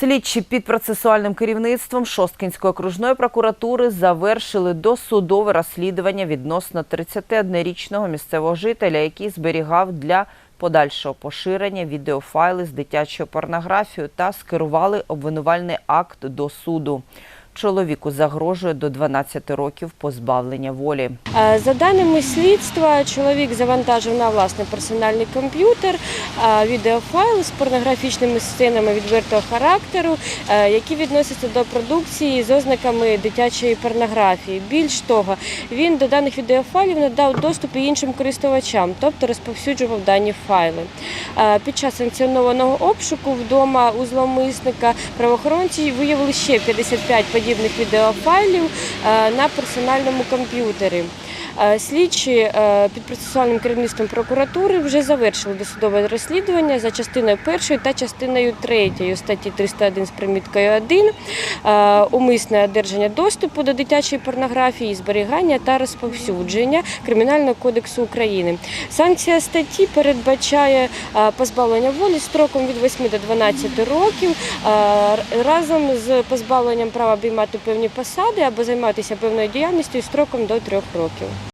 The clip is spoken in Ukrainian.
Слідчі під процесуальним керівництвом Шосткінської окружної прокуратури завершили досудове розслідування відносно 31-річного місцевого жителя, який зберігав для подальшого поширення відеофайли з дитячою порнографією та скерували обвинувальний акт до суду. Чоловіку загрожує до 12 років позбавлення волі. Е, За даними слідства, чоловік завантажив на власний персональний комп'ютер е, відеофайл з порнографічними сценами відвертого характеру, е, які відносяться до продукції з ознаками дитячої порнографії. Більш того, він до даних відеофайлів надав доступ і іншим користувачам, тобто розповсюджував дані файли. Під час санкціонованого обшуку вдома у зловмисника правоохоронці виявили ще 55 подібних відеофайлів е, на персональному комп'ютері. Е, Слідчі е, під процесуальним керівництвом прокуратури вже завершили досудове розслідування за частиною першою та частиною третьою статті 301 з приміткою 1 е, умисне одержання доступу до дитячої порнографії, зберігання та розповсюдження Кримінального кодексу України. Санкція статті передбачає позбавлення волі строком від 8 до 12 років разом з позбавленням права обіймати певні посади або займатися певною діяльністю строком до 3 років.